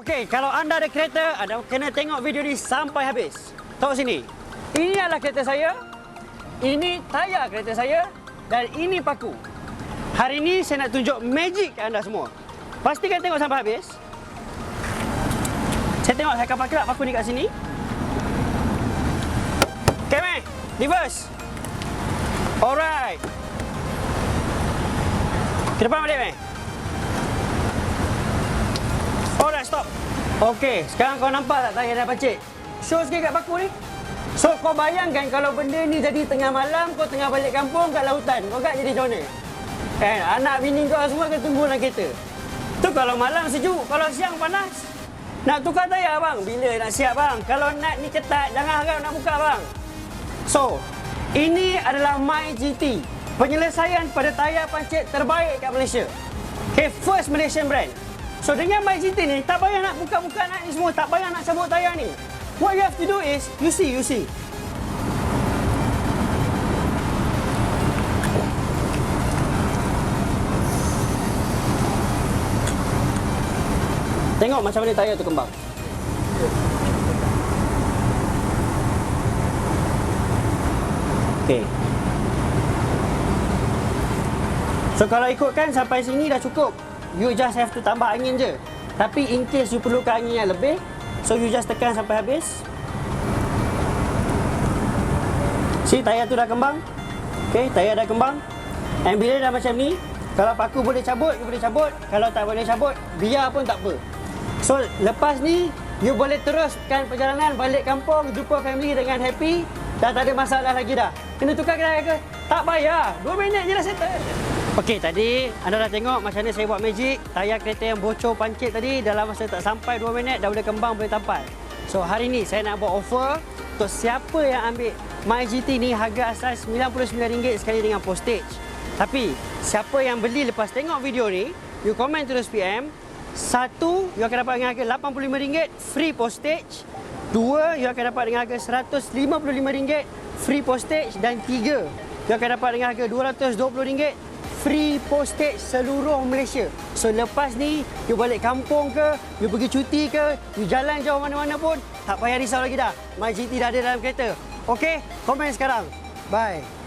Okey, kalau anda ada kereta, anda kena tengok video ni sampai habis. Tengok sini. Ini adalah kereta saya. Ini tayar kereta saya. Dan ini paku. Hari ini saya nak tunjuk magic ke anda semua. Pastikan tengok sampai habis. Saya tengok saya akan pakai tak paku ni kat sini. Okay, meh. Reverse. Alright. Ke depan balik, meh. Alright, stop. Okey, sekarang kau nampak tak tayar dah pacik? Show sikit kat paku ni. So, kau bayangkan kalau benda ni jadi tengah malam, kau tengah balik kampung kat lautan. Kau kat jadi mana? Eh, anak bini kau semua akan tunggu dalam kereta. Tu kalau malam sejuk, kalau siang panas. Nak tukar tayar bang? Bila nak siap bang? Kalau nak ni ketat, jangan harap nak buka bang. So, ini adalah MyGT. Penyelesaian pada tayar pancit terbaik kat Malaysia. Okay, first Malaysian brand. So dengan MyGT ni, tak payah nak buka-buka nak ni semua, tak payah nak cabut tayar ni. What you have to do is, you see, you see. Tengok macam mana tayar tu kembang. Okay. So kalau ikutkan sampai sini dah cukup. You just have to tambah angin je. Tapi in case you perlukan angin yang lebih, so you just tekan sampai habis. See, tayar tu dah kembang. Okay, tayar dah kembang. And bila dah macam ni, kalau paku boleh cabut, you boleh cabut. Kalau tak boleh cabut, biar pun tak apa. So, lepas ni, you boleh teruskan perjalanan balik kampung, jumpa family dengan happy. Dah tak ada masalah lagi dah. Kena tukar kedai ke? Tak payah. Dua minit je dah settle. Okey, tadi anda dah tengok macam mana saya buat magic. Tayar kereta yang bocor pancit tadi dalam masa tak sampai 2 minit dah boleh kembang, boleh tampal. So, hari ni saya nak buat offer untuk siapa yang ambil MyGT ni harga asas RM99 sekali dengan postage. Tapi, siapa yang beli lepas tengok video ni, you komen terus PM. Satu, you akan dapat dengan harga RM85 free postage. Dua, you akan dapat dengan harga RM155 free postage. Dan tiga, you akan dapat dengan harga RM220 free postage seluruh Malaysia. So lepas ni, you balik kampung ke, you pergi cuti ke, you jalan jauh mana-mana pun, tak payah risau lagi dah. MyGT dah ada dalam kereta. Okey, komen sekarang. Bye.